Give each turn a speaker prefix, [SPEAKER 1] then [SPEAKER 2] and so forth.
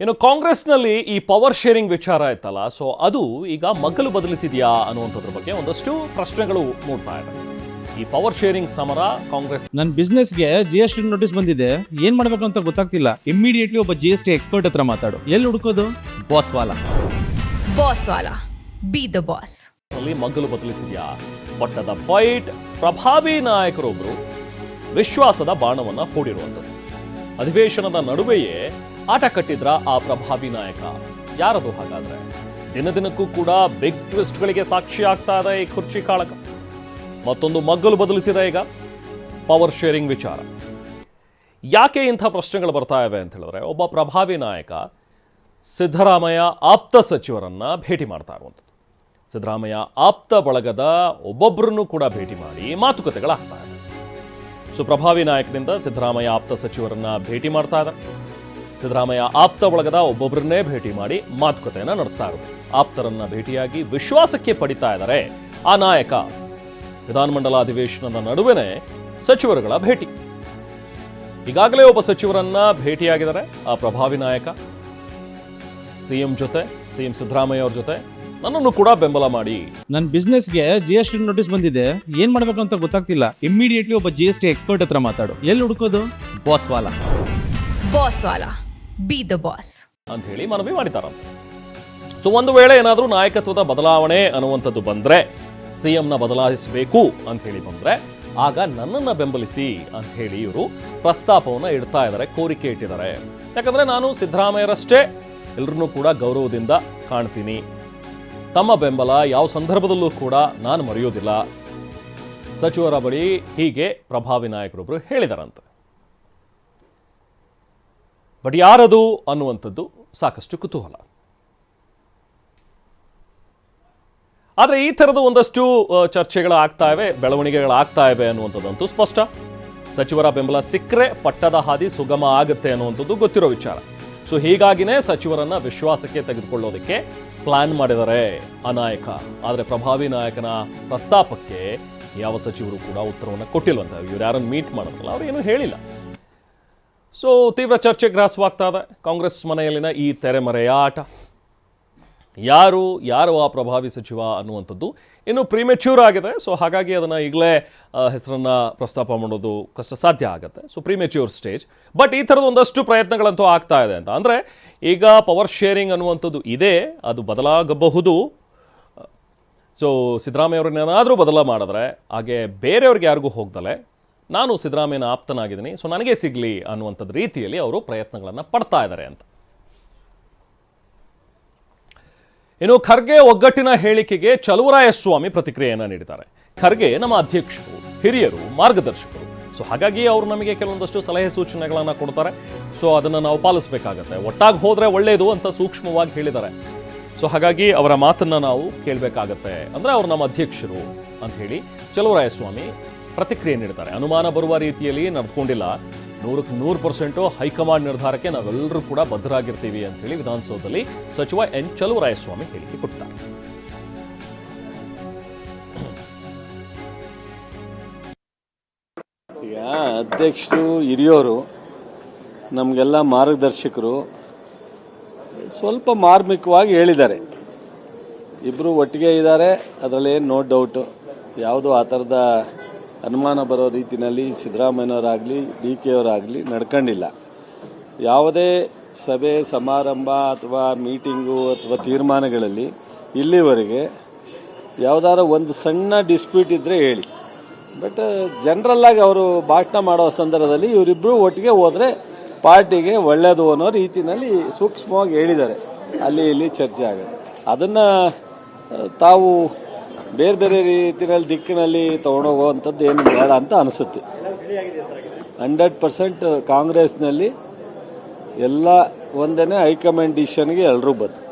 [SPEAKER 1] ಇನ್ನು ಕಾಂಗ್ರೆಸ್ನಲ್ಲಿ ಈ ಪವರ್ ಶೇರಿಂಗ್ ವಿಚಾರ ಇತ್ತಲ್ಲ ಸೊ ಅದು ಈಗ ಮಗ್ಗಲು ಬದಲಿಸಿದೆಯಾ ಅನ್ನುವಂಥದ್ರ ಬಗ್ಗೆ ಒಂದಷ್ಟು ಪ್ರಶ್ನೆಗಳು ಮೂಡ್ತಾ ಇದೆ. ಈ ಪವರ್ ಶೇರಿಂಗ್ ಸಮರ ಕಾಂಗ್ರೆಸ್
[SPEAKER 2] ನನ್ನ ಬಿಸ್ನೆಸ್ಗೆ ಜಿ ಎಸ್ ಟಿ ನೋಟಿಸ್ ಬಂದಿದೆ. ಏನ್ ಮಾಡ್ಬೇಕು ಅಂತ ಗೊತ್ತಾಗ್ತಿಲ್ಲ. ಇಮಿಡಿಯೇಟ್ಲಿ ಒಬ್ಬ ಜಿ ಎಸ್ ಟಿ ಎಕ್ಸ್ಪರ್ಟ್ ಹತ್ರ ಮಾತಾಡು. ಎಲ್ಲಿ ಹುಡುಕೋದು? ಬಾಸ್ ವಾಲ
[SPEAKER 3] ಬಾಸ್ ವಾಲ ಬಿ ದ ಬಾಸ್
[SPEAKER 1] ಅಲ್ಲಿ ಮಗ್ಗಲು ಬದಲಿಸಿದ್ಯಾ? ಪಟ್ಟದ ಫೈಟ್ ಪ್ರಭಾವಿ ನಾಯಕರೊಬ್ಬರು ವಿಶ್ವಾಸದ ಬಾಣವನ್ನ ಹೂಡಿರುವಂಥದ್ದು. ಅಧಿವೇಶನದ ನಡುವೆಯೇ ಆಟ ಕಟ್ಟಿದ್ರ ಆ ಪ್ರಭಾವಿ ನಾಯಕ? ಯಾರದು ಹಾಗಾದ್ರೆ? ದಿನ ದಿನಕ್ಕೂ ಕೂಡ ಬಿಗ್ ಟ್ವಿಸ್ಟ್ಗಳಿಗೆ ಸಾಕ್ಷಿ ಆಗ್ತಾ ಇದೆ ಈ ಕುರ್ಚಿ ಕಾಳಕ ಮತ್ತೊಂದು ಮಗ್ಗಲು ಬದಲಿಸಿದೆ ಈಗ. ಪವರ್ ಶೇರಿಂಗ್ ವಿಚಾರ. ಯಾಕೆ ಇಂಥ ಪ್ರಶ್ನೆಗಳು ಬರ್ತಾ ಇವೆ ಅಂತ ಹೇಳಿದ್ರೆ, ಒಬ್ಬ ಪ್ರಭಾವಿ ನಾಯಕ ಸಿದ್ದರಾಮಯ್ಯ ಆಪ್ತ ಸಚಿವರನ್ನ ಭೇಟಿ ಮಾಡ್ತಾ ಇರುವಂಥದ್ದು. ಸಿದ್ದರಾಮಯ್ಯ ಆಪ್ತ ಬಳಗದ ಒಬ್ಬೊಬ್ಬರನ್ನು ಕೂಡ ಭೇಟಿ ಮಾಡಿ ಮಾತುಕತೆಗಳಾಗ್ತಾ ಇದೆ ಸೊ ಪ್ರಭಾವಿ ನಾಯಕನಿಂದ ಸಿದ್ದರಾಮಯ್ಯ ಆಪ್ತ ಸಚಿವರನ್ನ ಭೇಟಿ ಮಾಡ್ತಾ ಇದ್ದಾರೆ. ಸಿದ್ದರಾಮಯ್ಯ ಆಪ್ತ ಬಳಗದ ಒಬ್ಬೊಬ್ಬರನ್ನೇ ಭೇಟಿ ಮಾಡಿ ಮಾತುಕತೆಯನ್ನು ನಡೆಸ್ತಾ ಇರೋದು. ಆಪ್ತರನ್ನ ಭೇಟಿಯಾಗಿ ವಿಶ್ವಾಸಕ್ಕೆ ಪಡಿತಾ ಇದ್ದಾರೆ ಆ ನಾಯಕ. ವಿಧಾನಮಂಡಲ ಅಧಿವೇಶನದ ನಡುವೆನೇ ಸಚಿವರುಗಳ ಭೇಟಿ. ಈಗಾಗಲೇ ಒಬ್ಬ ಸಚಿವರನ್ನ ಭೇಟಿಯಾಗಿದ್ದಾರೆ ಆ ಪ್ರಭಾವಿ ನಾಯಕ. ಸಿಎಂ ಜೊತೆ ಸಿಎಂ ಸಿದ್ದರಾಮಯ್ಯ ಅವ್ರ ಜೊತೆ ನನ್ನನ್ನು ಕೂಡ ಬೆಂಬಲ ಮಾಡಿ.
[SPEAKER 2] ನನ್ನ ಬಿಸ್ನೆಸ್ಗೆ ಜಿ ಎಸ್ ಟಿ ನೋಟಿಸ್ ಬಂದಿದೆ. ಏನ್ ಮಾಡ್ಬೇಕು ಅಂತ ಗೊತ್ತಾಗ್ತಿಲ್ಲ. ಇಮಿಡಿಯೇಟ್ಲಿ ಒಬ್ಬ ಜಿ ಎಸ್ ಟಿ ಎಕ್ಸ್ಪರ್ಟ್ ಹತ್ರ ಮಾತಾಡು. ಎಲ್ಲಿ ಹುಡುಕೋದು? ಬಾಸ್ ಬಾಸ್ವಾಲಾ
[SPEAKER 3] ಬಾಸ್ ವಾಲ. ಬಿ ದ ಬಾಸ್
[SPEAKER 1] ಅಂತ ಹೇಳಿ ಮನವಿ ಮಾಡಿದ್ದಾರಂತೆ. ಸೊ ಒಂದು ವೇಳೆ ಏನಾದರೂ ನಾಯಕತ್ವದ ಬದಲಾವಣೆ ಅನ್ನುವಂಥದ್ದು ಬಂದರೆ ಸಿ ಎಂನ ಬದಲಾಯಿಸಬೇಕು ಅಂತ ಹೇಳಿ ಬಂದರೆ, ಆಗ ನನ್ನನ್ನು ಬೆಂಬಲಿಸಿ ಅಂತ ಹೇಳಿ ಇವರು ಪ್ರಸ್ತಾಪವನ್ನು ಇಡ್ತಾ ಇದ್ದಾರೆ ಕೋರಿಕೆ ಇಟ್ಟಿದ್ದಾರೆ ಯಾಕಂದರೆ ನಾನು ಸಿದ್ದರಾಮಯ್ಯರಷ್ಟೇ ಎಲ್ಲರನ್ನೂ ಕೂಡ ಗೌರವದಿಂದ ಕಾಣ್ತೀನಿ. ತಮ್ಮ ಬೆಂಬಲ ಯಾವ ಸಂದರ್ಭದಲ್ಲೂ ಕೂಡ ನಾನು ಮರೆಯೋದಿಲ್ಲ. ಸಚಿವರ ಬಳಿ ಹೀಗೆ ಪ್ರಭಾವಿ ನಾಯಕರೊಬ್ಬರು ಹೇಳಿದಾರಂತೆ. ಬಟ್ ಯಾರದು ಅನ್ನುವಂಥದ್ದು ಸಾಕಷ್ಟು ಕುತೂಹಲ. ಆದರೆ ಈ ಥರದ ಒಂದಷ್ಟು ಚರ್ಚೆಗಳು ಆಗ್ತಾ ಇವೆ, ಬೆಳವಣಿಗೆಗಳಾಗ್ತಾ ಇವೆ ಅನ್ನುವಂಥದ್ದಂತೂ ಸ್ಪಷ್ಟ. ಸಚಿವರ ಬೆಂಬಲ ಸಿಕ್ಕರೆ ಪಟ್ಟದ ಹಾದಿ ಸುಗಮ ಆಗುತ್ತೆ ಅನ್ನುವಂಥದ್ದು ಗೊತ್ತಿರೋ ವಿಚಾರ. ಸೊ ಹೀಗಾಗಿನೇ ಸಚಿವರನ್ನ ವಿಶ್ವಾಸಕ್ಕೆ ತೆಗೆದುಕೊಳ್ಳೋದಕ್ಕೆ ಪ್ಲಾನ್ ಮಾಡಿದರೆ ಆ ನಾಯಕ ಆದರೆ ಪ್ರಭಾವಿ ನಾಯಕನ ಪ್ರಸ್ತಾಪಕ್ಕೆ ಯಾವ ಸಚಿವರು ಕೂಡ ಉತ್ತರವನ್ನು ಕೊಟ್ಟಿಲ್ವಂತ. ಇವ್ರು ಯಾರನ್ನು ಮೀಟ್ ಮಾಡೋದಿಲ್ಲ ಅವ್ರು ಏನೂ ಹೇಳಿಲ್ಲ. ಸೊ ತೀವ್ರ ಚರ್ಚೆ ಗ್ರಾಸವಾಗ್ತಾ ಇದೆ ಕಾಂಗ್ರೆಸ್ ಮನೆಯಲ್ಲಿನ ಈ ತೆರೆಮರೆಯಾಟ ಯಾರು ಯಾರು ಆ ಪ್ರಭಾವಿ ಸಚಿವ ಅನ್ನುವಂಥದ್ದು ಇನ್ನು ಪ್ರಿಮೆಚ್ಯೂರ್ ಆಗಿದೆ. ಸೊ ಹಾಗಾಗಿ ಅದನ್ನು ಈಗಲೇ ಹೆಸರನ್ನು ಪ್ರಸ್ತಾಪ ಮಾಡೋದು ಕಷ್ಟ ಸಾಧ್ಯ ಆಗುತ್ತೆ. ಸೊ ಪ್ರಿಮೆಚ್ಯೂರ್ ಸ್ಟೇಜ್ ಬಟ್ ಈ ಥರದ ಒಂದಷ್ಟು ಪ್ರಯತ್ನಗಳಂತೂ ಆಗ್ತಾ ಇದೆ ಅಂತ. ಅಂದರೆ, ಈಗ ಪವರ್ ಶೇರಿಂಗ್ ಅನ್ನುವಂಥದ್ದು ಇದೆ, ಅದು ಬದಲಾಗಬಹುದು. ಸೊ ಸಿದ್ದರಾಮಯ್ಯವ್ರನ್ನೇನಾದರೂ ಬದಲ ಮಾಡಿದ್ರೆ, ಹಾಗೆ ಬೇರೆಯವ್ರಿಗೆ ಯಾರಿಗೂ ಹೋಗ್ದಲೆ ನಾನು ಸಿದ್ದರಾಮಯ್ಯನ ಆಪ್ತನಾಗಿದ್ದೀನಿ ಸೊ ನನಗೆ ಸಿಗಲಿ ಅನ್ನುವಂಥದ್ದು ರೀತಿಯಲ್ಲಿ ಅವರು ಪ್ರಯತ್ನಗಳನ್ನು ಪಡ್ತಾ ಇದ್ದಾರೆ ಅಂತ. ಇನ್ನು ಖರ್ಗೆ ಒಗ್ಗಟ್ಟಿನ ಹೇಳಿಕೆಗೆ ಚಲುವರಾಯಸ್ವಾಮಿ ಪ್ರತಿಕ್ರಿಯೆಯನ್ನು ನೀಡಿದ್ದಾರೆ. ಖರ್ಗೆ ನಮ್ಮ ಅಧ್ಯಕ್ಷರು, ಹಿರಿಯರು, ಮಾರ್ಗದರ್ಶಕರು. ಸೊ ಹಾಗಾಗಿ ಅವರು ನಮಗೆ ಕೆಲವೊಂದಷ್ಟು ಸಲಹೆ ಸೂಚನೆಗಳನ್ನು ಕೊಡ್ತಾರೆ. ಸೊ ಅದನ್ನು ನಾವು ಪಾಲಿಸಬೇಕಾಗತ್ತೆ. ಒಟ್ಟಾಗಿ ಹೋದರೆ ಒಳ್ಳೆಯದು ಅಂತ ಸೂಕ್ಷ್ಮವಾಗಿ ಹೇಳಿದ್ದಾರೆ. ಸೊ ಹಾಗಾಗಿ ಅವರ ಮಾತನ್ನ ನಾವು ಕೇಳಬೇಕಾಗತ್ತೆ. ಅಂದರೆ ಅವರು ನಮ್ಮ ಅಧ್ಯಕ್ಷರು ಅಂತ ಹೇಳಿ ಚಲುವರಾಯಸ್ವಾಮಿ ಪ್ರತಿಕ್ರಿಯೆ ನೀಡ್ತಾರೆ. ಅನುಮಾನ ಬರುವ ರೀತಿಯಲ್ಲಿ ನಡ್ಕೊಂಡಿಲ್ಲ. ನೂರಕ್ಕೆ ನೂರು ಪರ್ಸೆಂಟು ಹೈಕಮಾಂಡ್ ನಿರ್ಧಾರಕ್ಕೆ ನಾವೆಲ್ಲರೂ ಕೂಡ ಬದ್ಧರಾಗಿರ್ತೀವಿ ಅಂತ ಹೇಳಿ ವಿಧಾನಸೌಧದಲ್ಲಿ ಸಚಿವ ಎನ್ ಚಲುವರಾಯಸ್ವಾಮಿ ಹೇಳಿಕೆ ಕೊಡ್ತಾರೆ.
[SPEAKER 4] ಅಧ್ಯಕ್ಷರು, ಹಿರಿಯೋರು, ನಮಗೆಲ್ಲ ಮಾರ್ಗದರ್ಶಕರು ಸ್ವಲ್ಪ ಮಾರ್ಮಿಕವಾಗಿ ಹೇಳಿದ್ದಾರೆ. ಇಬ್ಬರು ಒಟ್ಟಿಗೆ ಇದ್ದಾರೆ, ಅದರಲ್ಲಿ ಏನು ನೋ ಡೌಟು ಯಾವುದು ಆ ಥರದ ಅನುಮಾನ ಬರೋ ರೀತಿಯಲ್ಲಿ ಸಿದ್ದರಾಮಯ್ಯನವರಾಗಲಿ ಡಿ ಕೆ ಅವರಾಗಲಿ ನಡ್ಕೊಂಡಿಲ್ಲ. ಯಾವುದೇ ಸಭೆ, ಸಮಾರಂಭ ಅಥವಾ ಮೀಟಿಂಗು ಅಥವಾ ತೀರ್ಮಾನಗಳಲ್ಲಿ ಇಲ್ಲಿವರೆಗೆ ಯಾವುದಾದ್ರು ಒಂದು ಸಣ್ಣ ಡಿಸ್ಪ್ಯೂಟ್ ಇದ್ದರೆ ಹೇಳಿ. ಬಟ್ ಜನರಲ್ಲಾಗಿ ಅವರು ಭಾಷಣ ಮಾಡೋ ಸಂದರ್ಭದಲ್ಲಿ ಇವರಿಬ್ಬರು ಒಟ್ಟಿಗೆ ಹೋದರೆ ಪಾರ್ಟಿಗೆ ಒಳ್ಳೆಯದು ಅನ್ನೋ ರೀತಿಯಲ್ಲಿ ಸೂಕ್ಷ್ಮವಾಗಿ ಹೇಳಿದ್ದಾರೆ. ಅಲ್ಲಿ ಇಲ್ಲಿ ಚರ್ಚೆ ಆಗುತ್ತೆ ಅದನ್ನು, ತಾವು ಬೇರೆ ಬೇರೆ ರೀತಿಯಲ್ಲಿ ದಿಕ್ಕಿನಲ್ಲಿ ತೊಗೊಂಡೋಗುವಂಥದ್ದು ಏನು ಬೇಡ ಅಂತ ಅನಿಸುತ್ತೆ. ಹಂಡ್ರೆಡ್ ಪರ್ಸೆಂಟ್ ಕಾಂಗ್ರೆಸ್ನಲ್ಲಿ ಎಲ್ಲ ಒಂದೇ ಹೈಕಮಾಂಡ್ ಡಿಸಿಷನ್ಗೆ ಎಲ್ಲರೂ ಬದ್ದು